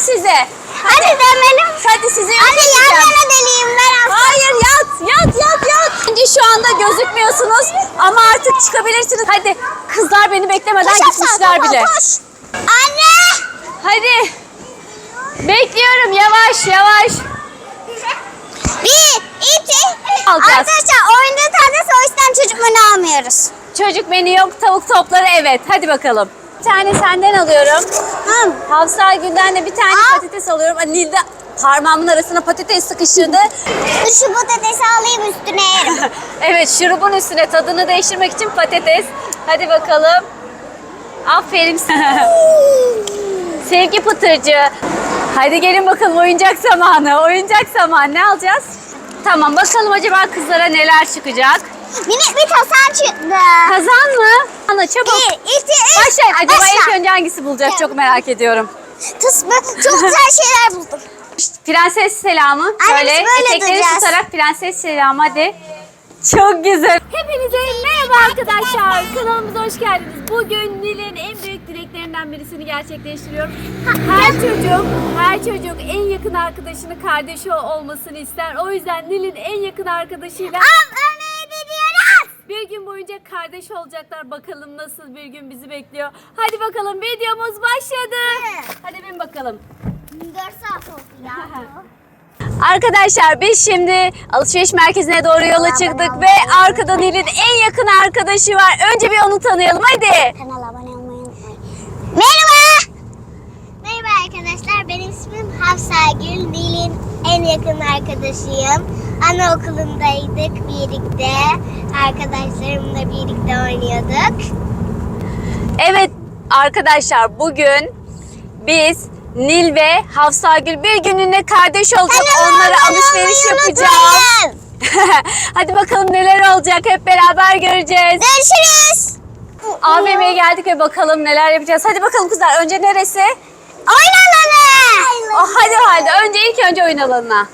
size. Hadi demelim. Hadi sizi Hadi yan yöneteceğim. yana deliyim ben aslında. Hayır yat yat yat yat. Şimdi şu anda gözükmüyorsunuz ama artık çıkabilirsiniz. Hadi kızlar beni beklemeden Koş gitmişler koş, bile. koş. Anne. Hadi. Bekliyorum yavaş yavaş. Bir, iki. Alacağız. Arkadaşlar oyunda tadesi o yüzden çocuk menü almıyoruz. Çocuk menü yok tavuk topları evet. Hadi bakalım. Bir tane senden alıyorum. Hı. Hafsa Gül'den de bir tane Al. patates alıyorum. Aa, Nilde parmağımın arasına patates sıkıştırdı. Şu patatesi alayım üstüne yerim. evet şurubun üstüne tadını değiştirmek için patates. Hadi bakalım. Aferin sana. Sevgi pıtırcı. Hadi gelin bakalım oyuncak zamanı. Oyuncak zamanı ne alacağız? Tamam bakalım acaba kızlara neler çıkacak. Minik bir tasan çıktı. Kazan mı? Ana çabuk. Bir, iki, üç. Başlayın. Acaba Başla. ilk önce hangisi bulacak çok merak ediyorum. Tıs, ben çok güzel şeyler buldum. Prenses selamı. Şöyle böyle etekleri duracağız. tutarak prenses selamı hadi. Çok güzel. Hepinize merhaba arkadaşlar. Kanalımıza hoş geldiniz. Bugün Nil'in en büyük dileklerinden birisini gerçekleştiriyorum. Her çocuk, her çocuk en yakın arkadaşını kardeşi olmasını ister. O yüzden Nil'in en yakın arkadaşıyla Ömer'e gidiyoruz. bir gün boyunca kardeş olacaklar. Bakalım nasıl bir gün bizi bekliyor. Hadi bakalım videomuz başladı. Hadi bin bakalım. 4 saat oldu ya. Arkadaşlar biz şimdi alışveriş merkezine doğru yola çıktık ve arkada Nil'in en yakın arkadaşı var. Önce bir onu tanıyalım hadi. Kanala abone olmayı unutmayın. Merhaba. Merhaba arkadaşlar. Benim ismim Hafsa Gül. Nil'in en yakın arkadaşıyım. Anaokulundaydık birlikte. Arkadaşlarımla birlikte oynuyorduk. Evet arkadaşlar bugün biz Nil ve Hafsagül bir günlüğüne kardeş olacak. Kanala Onlara abone alışveriş yapacağız. hadi bakalım neler olacak hep beraber göreceğiz. Görüşürüz. AVM'ye geldik ve bakalım neler yapacağız. Hadi bakalım kızlar önce neresi? Oyun alanı. Oh, hadi o halde önce ilk önce oyun alanına.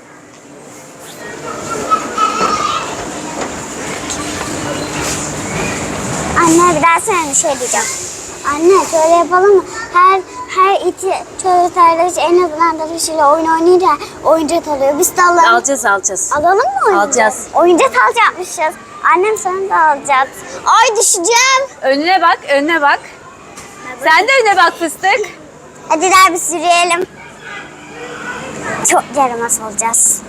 Anne bir daha sana bir şey diyeceğim. Anne şöyle yapalım mı? Her her iki çocuk kardeş en azından arkadaşıyla oyun oynayınca oyuncak alıyor. Biz de alalım. Alacağız alacağız. Alalım mı oyuncak? Alacağız. Oyuncak alacakmışız. Annem sana da alacak. Ay düşeceğim. Önüne bak, önüne bak. Sen de önüne bak fıstık. Hadi daha bir sürüyelim. Çok yaramaz olacağız.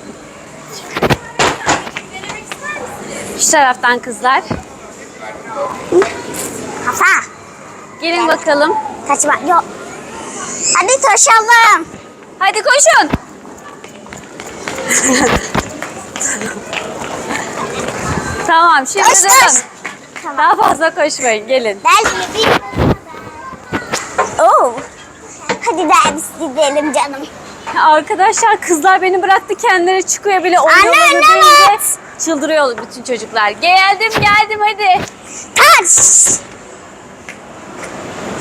Şu taraftan kızlar. Hafa. Gelin bakalım. Kaçma. Yok. Hadi koşalım. Hadi koşun. tamam şimdi Koş, durun. koş. Tamam. Daha fazla koşmayın gelin. Ben. Oo. Hadi biz gidelim canım. Arkadaşlar kızlar beni bıraktı kendileri çıkıyor bile Anne, anne. Çıldırıyor bütün çocuklar. Geldim geldim hadi. Taş.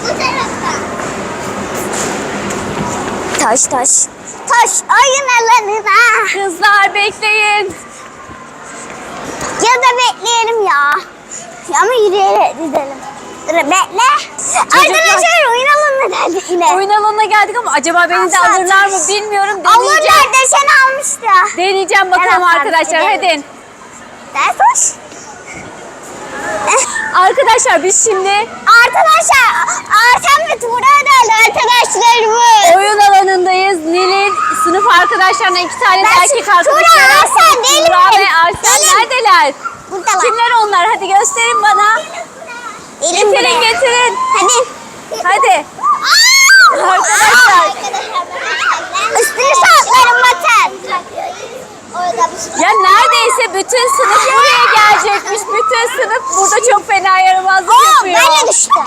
Bu taraftan. Taş taş. Taş oyun alanına. Kızlar bekleyin. Ya da bekleyelim ya. Ya ama yürüyerek gidelim. Bekle. Arkadaşlar oyun alanına geldik yine. Oyun alanına geldik ama acaba beni de alırlar mı bilmiyorum. Deneyeceğim. Alırlar desen almıştı. Deneyeceğim bakalım Evet, arkadaşlar hadi. Ders hoş. Arkadaşlar biz şimdi Arkadaşlar Artem ve Tuğra geldi arkadaşlarımız. oyun alanındayız. Nil'in sınıf arkadaşlarına iki tane de Ben erkek arkadaşı Tuğra, var. Arsen, değilim Tuğra ve Arsen Değilim. neredeler? Buradalar. Kimler onlar? Hadi gösterin bana. Elim Getirin buraya. getirin. Hadi. Hadi. Aa! Arkadaşlar. Üstünü saatlerim bakın. Ya neredeyse bütün sınıf buraya gelecekmiş. Bütün sınıf burada çok fena yaramazlık Oo, ben yapıyor. de düştüm.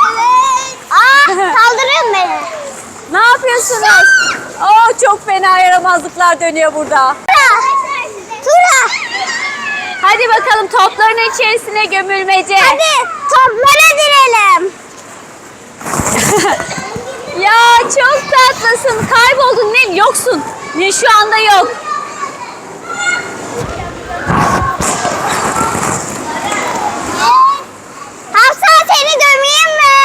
Aa, kaldırın beni. Ne yapıyorsunuz? Oo çok fena yaramazlıklar dönüyor burada. Tura. Tura. Hadi bakalım topların içerisine gömülmece. Hadi toplara direlim. Ya çok tatlısın. Kayboldun Nil. Yoksun. Nil şu anda yok. Hafsa seni gömeyim mi?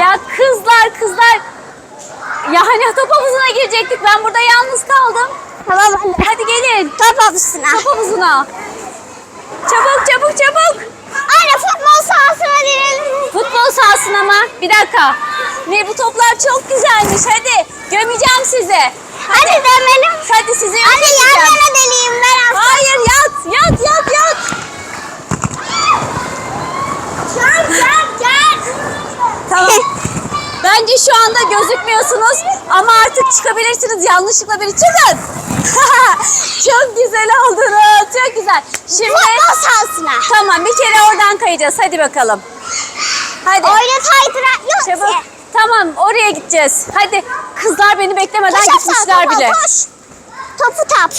Ya kızlar Ya hani top havuzuna girecektik. Ben burada yalnız kaldım. Tamam anne. Hadi gelin. Top havuzuna. Top havuzuna. Çabuk çabuk çabuk. Anne futbol sahasına girelim. Futbol sahasına mı? Bir dakika. Ne bu toplar çok güzelmiş. Hadi gömeceğim sizi. Hadi demelim. Hadi sizi Anne yan yana deliyim ben aslında. Hayır yat yat yat yat. Gel gel gel. Tamam. Bence şu anda gözükmüyorsunuz ama artık çıkabilirsiniz. Yanlışlıkla biri çıkın. çok güzel oldunuz. Çok güzel. Şimdi tamam bir kere oradan kayacağız. Hadi bakalım. Hadi. Oyna kaydırak yok Çabuk. Tamam oraya gideceğiz. Hadi kızlar beni beklemeden Koş gitmişler bile. Koş. Topu tap.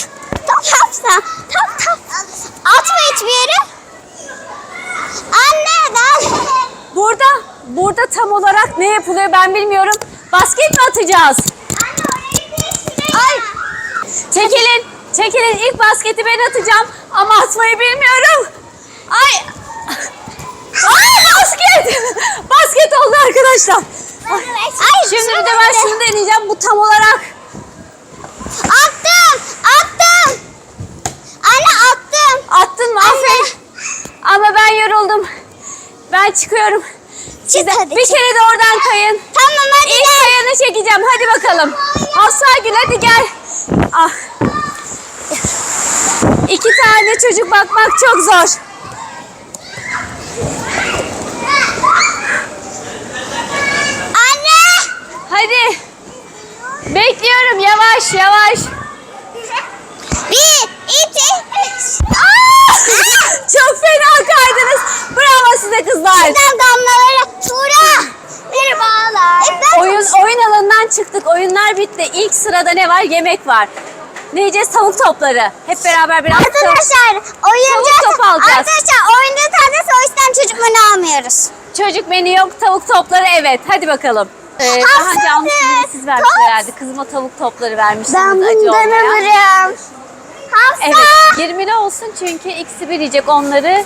Top Hafsa. Top top. Atma hiçbir yere. Anne ben. Burada burada tam olarak ne yapılıyor ben bilmiyorum. Basket mi atacağız? Anne. Ay. Çekilin. Çekilin. İlk basketi ben atacağım ama atmayı bilmiyorum. Ay. Ay basket. basket oldu arkadaşlar. Ay, Şimdi bir de ben şunu deneyeceğim. Bu tam olarak Attım. Attım. Anne attım. attın mı? Aferin. Ama ben yoruldum. Ben çıkıyorum. Siz de hadi, bir çık. kere de oradan kayın. Tamam hadi İlk gel. kayanı çekeceğim. Hadi bakalım. Hafsa Gül hadi gel. Ah. İki tane çocuk bakmak çok zor. Anne. Hadi. Bekliyorum yavaş yavaş. Bir, iki, üç. Ah! çok fena kaydınız. Bravo size kızlar. Buradan damlaları. Tura. Merhabalar. E, ben Oyun oyun alanından çıktık. Oyunlar bitti. İlk sırada ne var? Yemek var. Ne yiyeceğiz? Tavuk topları. Hep beraber biraz Arkadaşlar oyuncak Tavuk top alacağız. Arkadaşlar oyuncak adresi o yüzden çocuk menü almıyoruz. Çocuk menü yok, tavuk topları evet. Hadi bakalım. Ee, daha canlı anne, siz vermişler top. herhalde. Kızıma tavuk topları vermişsiniz Ben acı bundan olmayan. alırım. Hafsa. Evet, 20'li olsun çünkü ikisi bir yiyecek onları.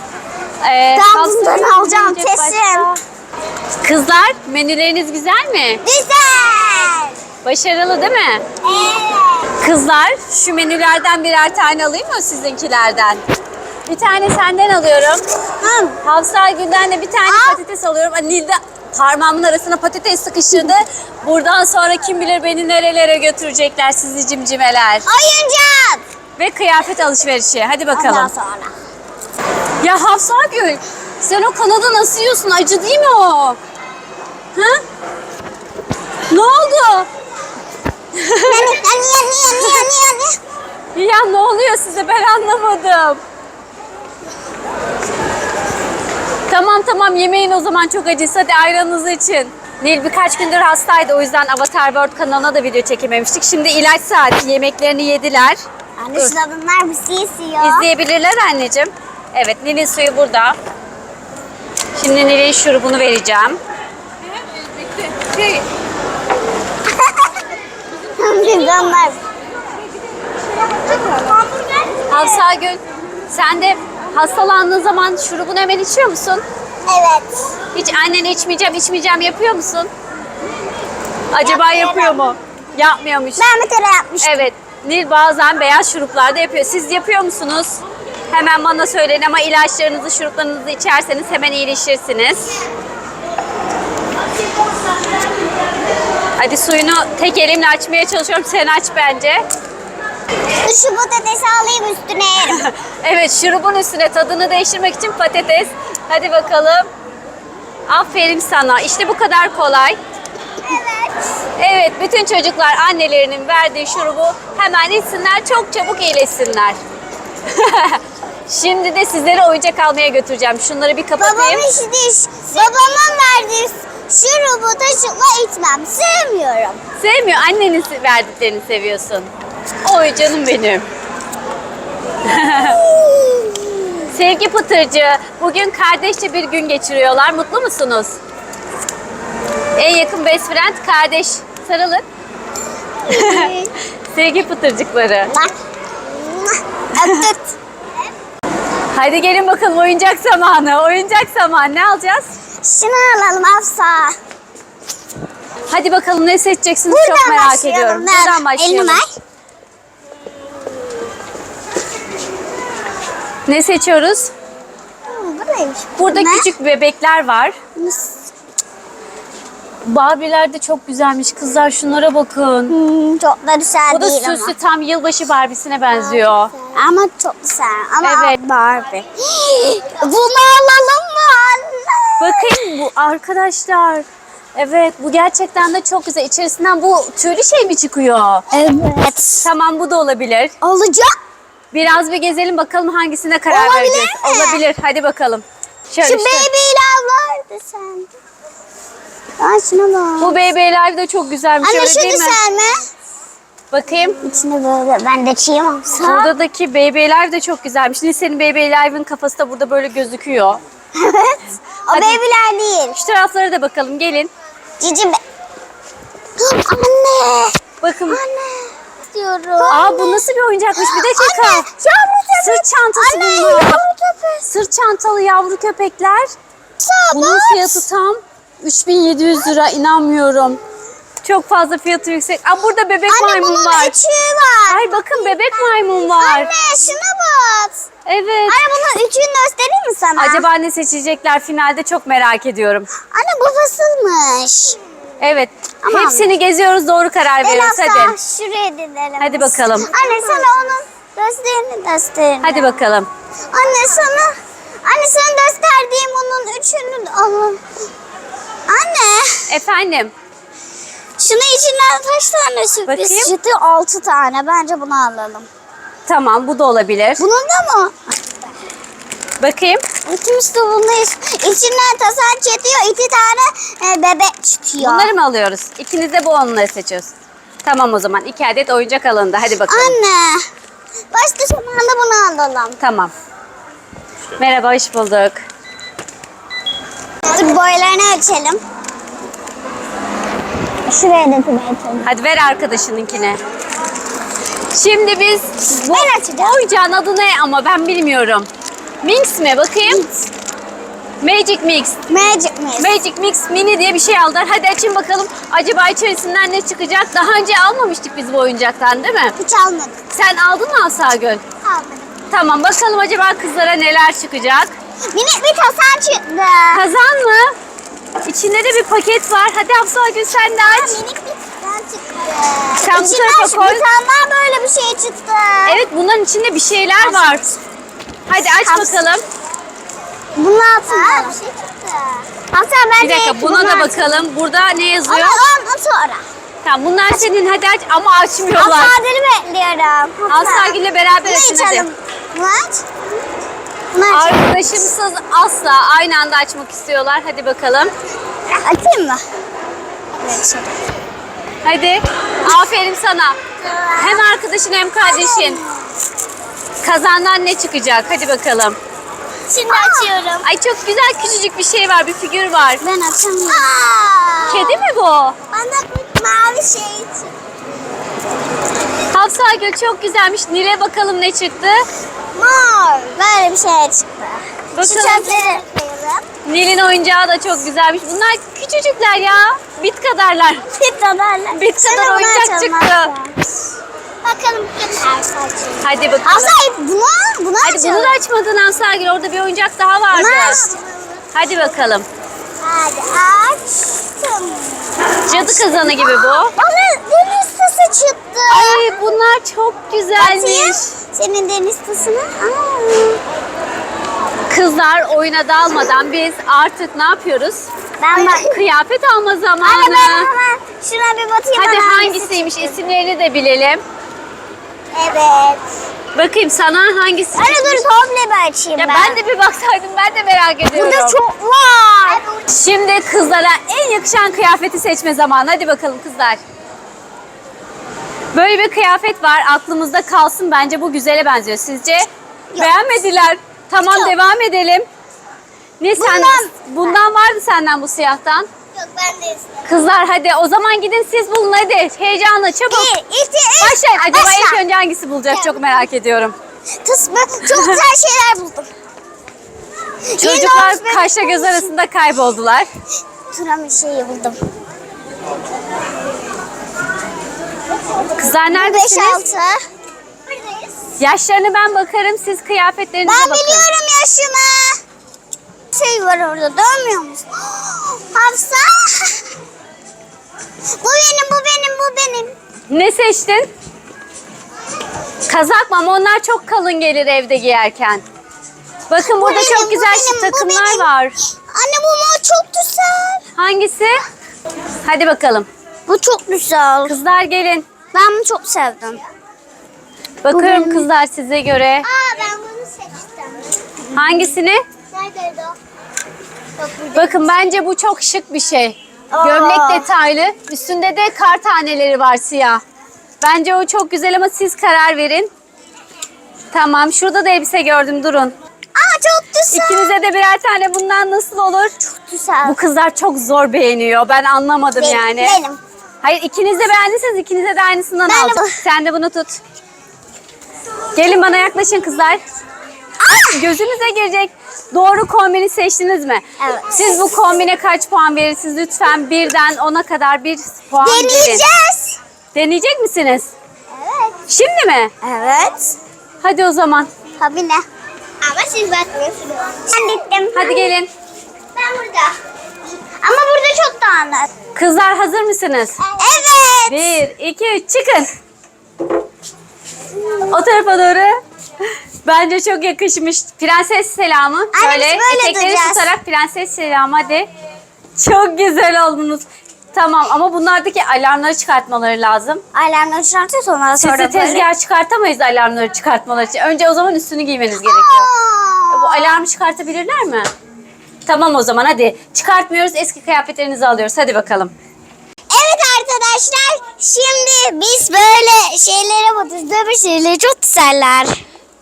Ee, Ben Hafsa bundan alacağım, başka. kesin. Kızlar menüleriniz güzel mi? Güzel. Başarılı değil mi? Evet. Kızlar şu menülerden birer tane alayım mı sizinkilerden? Bir tane senden alıyorum. Hı. Hafsa Gül'den de bir tane Al. patates alıyorum. Aa, Nilde parmağımın arasına patates sıkıştırdı. Buradan sonra kim bilir beni nerelere götürecekler sizi cimcimeler. Oyuncak. Ve kıyafet alışverişi. Hadi Ondan bakalım. sonra. Ya Hafsa Gül sen o kanadı nasıl yiyorsun? Acı değil mi o? Ya ne oluyor size ben anlamadım. Tamam tamam yemeyin o zaman çok acıysa hadi ayranınızı için. Nil birkaç gündür hastaydı o yüzden Avatar World kanalına da video çekememiştik. Şimdi ilaç saati yemeklerini yediler. Anne Dur. bunlar bir şey istiyor. İzleyebilirler anneciğim. Evet Nil'in suyu burada. Şimdi Nil'in şurubunu vereceğim. Bunlar. Hafsa Gül sen de hastalandığın zaman şurubunu hemen içiyor musun? Evet. Hiç annen içmeyeceğim içmeyeceğim yapıyor musun? Acaba Yapmıyorum. yapıyor mu? Yapmıyormuş. Ben bir kere yapmıştım. Evet. Nil bazen beyaz şuruplarda yapıyor. Siz yapıyor musunuz? Hemen bana söyleyin ama ilaçlarınızı, şuruplarınızı içerseniz hemen iyileşirsiniz. Hadi suyunu tek elimle açmaya çalışıyorum. Sen aç bence. Şu patatesi alayım üstüne yerim. evet şurubun üstüne tadını değiştirmek için patates. Hadi bakalım. Aferin sana. İşte bu kadar kolay. evet. Evet, bütün çocuklar annelerinin verdiği şurubu hemen içsinler, çok çabuk iyileşsinler. Şimdi de sizlere oyuncak almaya götüreceğim. Şunları bir kapatayım. Babamın şu diş, babamın verdiği şurubu taşıkla içmem. Sevmiyorum. Sevmiyor, annenin verdiklerini seviyorsun. Oy canım benim. Sevgi Pıtırcı, bugün kardeşçe bir gün geçiriyorlar. Mutlu musunuz? En yakın best friend kardeş. Sarılın. Sevgi Pıtırcıkları. Öptük. Hadi gelin bakalım oyuncak zamanı. Oyuncak zamanı ne alacağız? Şunu alalım Afsa. Hadi bakalım ne seçeceksiniz Buradan çok merak başlayalım. ediyorum. Buradan Elini başlayalım. ver. Ne seçiyoruz? Hmm, Buradaymış. Burada Ne? küçük bebekler var. Barbie'ler de çok güzelmiş. Kızlar şunlara bakın. Hmm, çok da güzel Bu da değil süslü ama. tam yılbaşı Barbie'sine benziyor. Ama çok güzel. Ama Evet. Barbie. Bunu alalım mı anne? Bakın bu arkadaşlar. Evet bu gerçekten de çok güzel. İçerisinden bu tüylü şey mi çıkıyor? Evet. Tamam bu da olabilir. Olacak. Biraz bir gezelim bakalım hangisine karar Olabilir vereceğiz. mi? Olabilir. Hadi bakalım. Şöyle Şu işte. baby'ler vardı sende. Aa şuna bak. Bu Baby Alive de çok güzelmiş Anne öyle şu değil mi? güzel mi? Bakayım. İçine böyle ben de çiğim. Buradaki Baby Alive de çok güzelmiş. Lisenin Baby Alive'ın kafası da burada böyle gözüküyor. evet. O Hadi. baby'ler değil. Şu taraflara da bakalım gelin. Cici be. Anne. Bakın. Anne. Diyorum. Aa bu nasıl bir oyuncakmış? Bir dakika. Anne. Yavru köpek. Sırt çantası Anne bunlar. yavru köpek. Sırt çantalı yavru köpekler. Bunun Sabah. fiyatı tam 3700 lira inanmıyorum. Çok fazla fiyatı yüksek. Aa burada bebek Anne maymun bunun var. var. Ay bakın bebek maymun var. Anne şuna bak. Evet. Anne bunun üçünü göstereyim mi sana? Acaba ne seçecekler finalde çok merak ediyorum. Anne bu fasılmış. Evet. Aman. Hepsini geziyoruz doğru karar veririz hadi. hadi. şuraya dizelim. Hadi bakalım. Anne sana onun gösterini göstereyim. Hadi bakalım. Anne sana Anne sana gösterdiğim onun üçünü alalım. Anne Efendim. şunu içinden kaç tane sürpriz Bakayım. çıktı? Altı tane. Bence bunu alalım. Tamam bu da olabilir. Bunun da mı? Bakayım. İkimiz de bundayız. İçinden tasan çıkıyor. iki tane e, bebek çıkıyor. Bunları mı alıyoruz? İkiniz de bu onları seçiyoruz. Tamam o zaman. iki adet oyuncak alındı. Hadi bakalım. Anne. Başta zamanda bunu alalım. Tamam. Merhaba hoş bulduk. Dur boylarını ölçelim. Şuraya da açalım. Hadi ver arkadaşınınkine. Şimdi biz bu, Ben açacağım. oyuncağın adı ne ama ben bilmiyorum. Minx mi? Bakayım. Magic Mix. Magic Mist. Magic Mix Mini diye bir şey aldılar. Hadi açın bakalım. Acaba içerisinden ne çıkacak? Daha önce almamıştık biz bu oyuncaktan değil mi? Hiç almadık. Sen aldın mı Asagül? Almadık. Tamam bakalım acaba kızlara neler çıkacak? Minik bir tasan çıktı. Kazan mı? İçinde de bir paket var. Hadi Asagül sen de aç. Minik bir tasan çıktı. Sen bu İçinden tarafa şu koy. Bir tane daha böyle bir şey çıktı. Evet bunların içinde bir şeyler var. Hadi aç Hasan. bakalım. Bunun altında. bir şey çıktı. Hasan ben Bir dakika buna da bakalım. Burada ne yazıyor? Ama ondan sonra. Tamam bunlar senin hadi aç ama açmıyorlar. Hasan'ı bekliyorum. Asagül'le beraber Bunu açın hadi. içelim. Bunu aç. Bunu aç. Arkadaşımsız asla aynı anda açmak istiyorlar. Hadi bakalım. Açayım mı? Evet. şöyle. Hadi. Aferin sana. Hem arkadaşın hem kardeşin. Kazandan ne çıkacak? Hadi bakalım. Şimdi açıyorum. Ay çok güzel küçücük bir şey var. Bir figür var. Ben açamıyorum. Kedi mi bu? Bana bir mavi şey çıktı. Hafsa Gül çok güzelmiş. Nil'e bakalım ne çıktı. Mor. Böyle bir şey çıktı. Bakalım. koyalım. Nil'in oyuncağı da çok güzelmiş. Bunlar küçücükler ya. Bit kadarlar. Bir kadarla. Bir kadar oyuncak çıktı. Bakalım. Hadi bakalım. Asay bunu, bunu Hadi açalım. bunu da açmadın Hafsa Gül. Orada bir oyuncak daha vardı. Bunu açtım. Hadi bakalım. Hadi açtım. Cadı kazanı gibi bu. Bana deniz tası çıktı. Ay bunlar çok Atayım. güzelmiş. Senin deniz tasını. Kızlar oyuna dalmadan biz artık ne yapıyoruz? Ben bak. Kıyafet alma Anne zamanı. ben hemen şuna bir bakayım. Hadi bana hangisiymiş isimlerini de bilelim. Evet. Bakayım sana hangisi Anne dur komple bir açayım Ya ben. ben de bir baksaydım ben de merak ediyorum. Burada çok var. Şimdi kızlara en yakışan kıyafeti seçme zamanı. Hadi bakalım kızlar. Böyle bir kıyafet var. Aklımızda kalsın. Bence bu güzele benziyor. Sizce? Beğenmediler. Tamam Yok. devam edelim. Ne sen? Bundan- Bundan vardı senden bu siyahtan. Yok ben de istedim. Kızlar hadi o zaman gidin siz bulun hadi. Heyecanlı çabuk. Bir, iki, üç. Başlayın. Acaba Başla. ilk önce hangisi bulacak çok merak ediyorum. Tıs, ben çok güzel şeyler buldum. Çocuklar kaşla göz arasında kayboldular. Turan bir şeyi buldum. Kızlar neredesiniz? 5-6. Yaşlarını ben bakarım siz kıyafetlerinize Ben bakın. biliyorum yaşımı. Şey var orada görmüyor musun? Hafsa. Bu benim, bu benim, bu benim. Ne seçtin? Kazak mı ama onlar çok kalın gelir evde giyerken. Bakın burada benim, çok güzel benim, şık bu takımlar benim. var. Anne bu mor çok güzel. Hangisi? Hadi bakalım. Bu çok güzel. Kızlar gelin. Ben bunu çok sevdim. Bakıyorum benim. kızlar size göre. Aa ben bunu seçtim. Hangisini? Neredeydi o? Bakın bence bu çok şık bir şey. Aa. Gömlek detaylı. Üstünde de kar taneleri var siyah. Bence o çok güzel ama siz karar verin. Tamam şurada da elbise gördüm durun. Aa çok güzel. İkinize de birer tane bundan nasıl olur? güzel. Bu kızlar çok zor beğeniyor. Ben anlamadım Benim, yani. benim. Hayır ikiniz de beğendiyseniz ikinize de aynısından Ben de alacağım. bu- Sen de bunu tut. Gelin bana yaklaşın kızlar. Ay, gözünüze girecek. Doğru kombini seçtiniz mi? Evet. Siz bu kombine kaç puan verirsiniz? Lütfen birden ona kadar bir puan verin. Deneyeceğiz. Deneyecek misiniz? Evet. Şimdi mi? Evet. Hadi o zaman. Tabii ne? Ama siz bakmıyorsunuz. Ben bittim. Hadi gelin. Ben burada. Ama burada çok dağınık. Kızlar hazır mısınız? Evet. Bir, iki, üç çıkın. O tarafa doğru. Bence çok yakışmış. Prenses selamı. Anne, Şöyle biz böyle etekleri duracağız. tutarak prenses selamı hadi. Çok güzel oldunuz. Tamam ama bunlardaki alarmları çıkartmaları lazım. Alarmları çıkartıyor sonra sonra Sizi tezgah çıkartamayız alarmları çıkartmaları için. Önce o zaman üstünü giymeniz gerekiyor. Bu alarmı çıkartabilirler mi? Tamam o zaman hadi. Çıkartmıyoruz eski kıyafetlerinizi alıyoruz. Hadi bakalım. Arkadaşlar şimdi biz böyle şeylere bakıyoruz. Böyle şeyleri çok güzeller.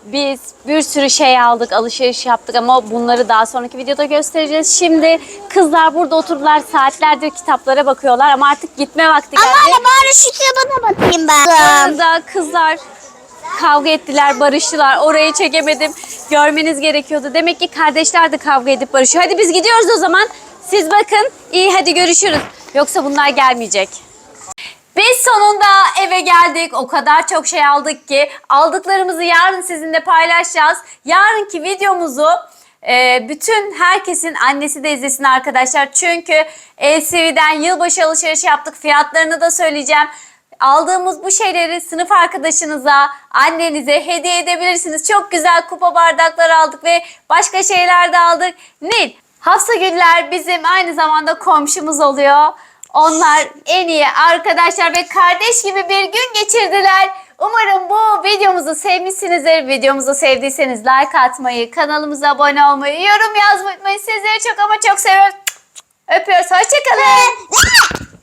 Biz bir sürü şey aldık, alışveriş yaptık ama bunları daha sonraki videoda göstereceğiz. Şimdi kızlar burada oturdular saatlerdir kitaplara bakıyorlar ama artık gitme vakti geldi. Ama anne bari şu kitaba bakayım ben. Burada kızlar kavga ettiler, barıştılar. Orayı çekemedim. Görmeniz gerekiyordu. Demek ki kardeşler de kavga edip barışıyor. Hadi biz gidiyoruz o zaman. Siz bakın. İyi hadi görüşürüz. Yoksa bunlar gelmeyecek. Biz sonunda eve geldik. O kadar çok şey aldık ki aldıklarımızı yarın sizinle paylaşacağız. Yarınki videomuzu e, bütün herkesin annesi de izlesin arkadaşlar. Çünkü LCV'den yılbaşı alışverişi yaptık. Fiyatlarını da söyleyeceğim. Aldığımız bu şeyleri sınıf arkadaşınıza, annenize hediye edebilirsiniz. Çok güzel kupa bardaklar aldık ve başka şeyler de aldık. Nil, Hafsa Güller bizim aynı zamanda komşumuz oluyor. Onlar en iyi arkadaşlar ve kardeş gibi bir gün geçirdiler. Umarım bu videomuzu sevmişsinizdir. Videomuzu sevdiyseniz like atmayı, kanalımıza abone olmayı, yorum yazmayı. Sizleri çok ama çok seviyoruz. Öpüyoruz. Hoşçakalın.